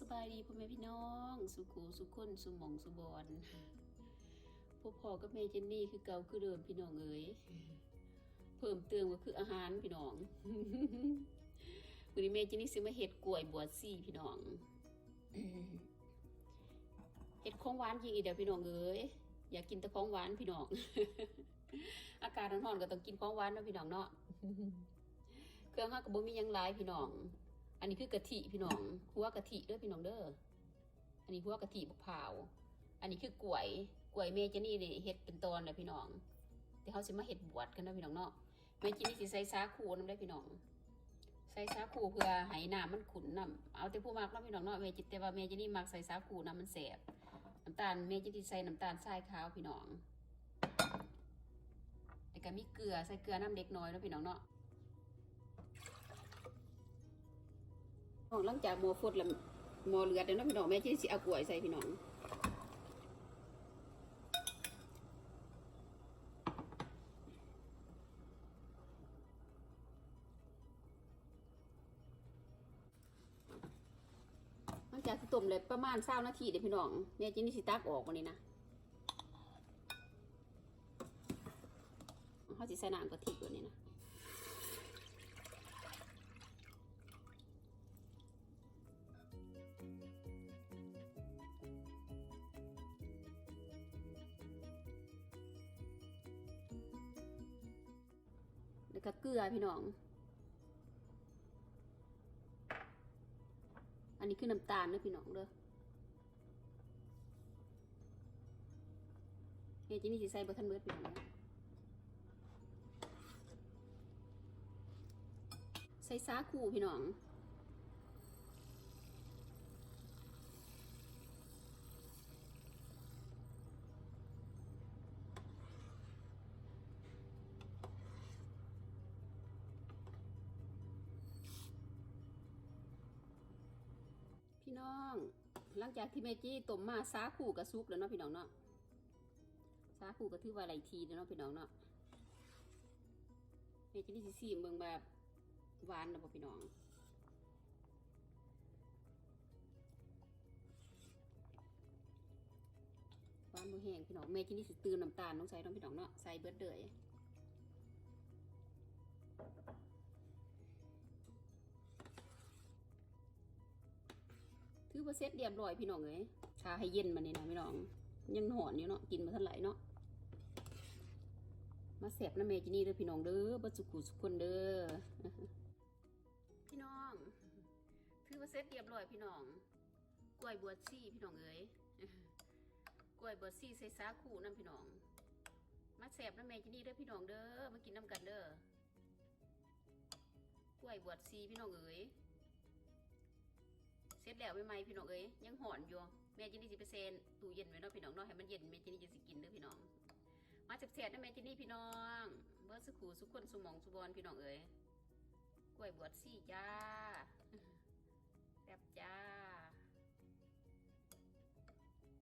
สบายดีพ่อแม่พี่น้อง สุขูสุขคนสุหมองสุบอนพวกพ่อกับแม่เจนนี่คือเก่าคือเดิมพี่น้องเอ๋ยเพิ่มเติมก็คืออาหารพี่น้องวันนี้แม่เจนนี่ซื้อมาเห็ดกล้วยบวชซี่พี่น้องเห็ดของหวานจริงอีเดียวพี่น้องเอ๋ยอยากกินแต่ของหวานพี่น้อง อากาศร้อนๆก็ต้องกินของหวานนะพี่น้องเนาะเครื่องห้ากับบ่มียังหลายพี่น้อง อันนี้คือกะทิพี่น้องหัวกะทิเด้อพี่น้องเด้อ อันนี้หัวกะทิบกพร้าอันนี้คือกล้วย กล้วยเมเจนี่นี่เฮ็ดเป็นตอนเลยพี่น้องแต่เขาสิมาเฮ็ดบวชกันนะพี่น้องเนาะเมเจนี่สิใส่สาคูน้ำได้พี่น้อง ใส่สาคูเพื่อให้น้ำมันขุ่นน้ำเอาแต่ผู้มักเนาะพี่น้องเนาะเมจิแต่ว่าเมเจนี่มักใส่สาคูน้ำมันแสบน้ำตาลเมเจนี่ใส่น้ำตาลทรายขาวพี่น้องแล้วก็มีเกลือใส่เกลือน้ำเด็กน้อยเนาะพี่น้องเนาะ หลังจากหมอฟดแล้วหมอเลือดแล้วพี่น้องแม่ที่สิเอากล้วยใส่พี่น้องหลังจากที่ต้มเลยประมาณเศร้านาทีเดี๋ยวพี่น้องแม่จินี่สิตักออกวันนี้นะเขาสิใส่น้ำกะทิตัวนี้นะ แล้วก็เกลือพี่น้อง อันนี้คือน้ำตาลนะพี่น้องเด้อเฮ้ยจีนี่สิใส่บะทันเบิดพี่น้องใส่สาคูพี่น้อง พี่น้อง หลังจากที่แม่จี้ต้มมาสาคู่กับซุกแล้วเนาะพี่น้องเนาะสาคู่ก็ถือว่าไหลายทีแล้วเนาะพี่น้องเนาะแม่จี้นี่สิซีเบิ่งแบบหวานนะพี่น้องหวานบ่แห้งพี่น้องแม่จี้นี่สิติมน้ำตาลลงใส่เนาะพี่น้องเนาะใส่เบิดเลย ถือว่าเสร็จเรียบร้อยพี่น้องเอ้ยชาให้เย็นมาเนี่ยนะพี่น้อง ยังหอนอยู่เนาะกินมาเท่าไหร่เนาะมาเสบนะเมจินี่เด้อพี่น้องเด้อบัสุกุสุคนเด้อพี่น้องถือว่าเสร็จเรียบร้อยพี่น้องกล้วยบวชซี่พี่น้องเอ้ยกล้วยบวชซี่ใส่สาคูน้ำพี่น้อง มาแสบนะเมจินี่เด้อพี่น้องเด้อมากินน้ำกันเด้อกล้วยบวชซี่พี่น้องเอ้ย เสร็จแล้วไปไหมพี่น้องเอ้ยยังห่อนอยู่แม่จินนี่สิเปอร์เซนต์ตู้เย็นไว้เนาะพี่น้องเนาะให้มันเย็นแม่จินนี่จะสิกินเด้อพี่น้อง มาจับเสียดนะแม่จินนี่พี่น้องเบอร์สุขูสุขคนสุมองสุบอลพี่น้องเอ้ยกล้วยบวชซี่จ้าแซ่บจ้า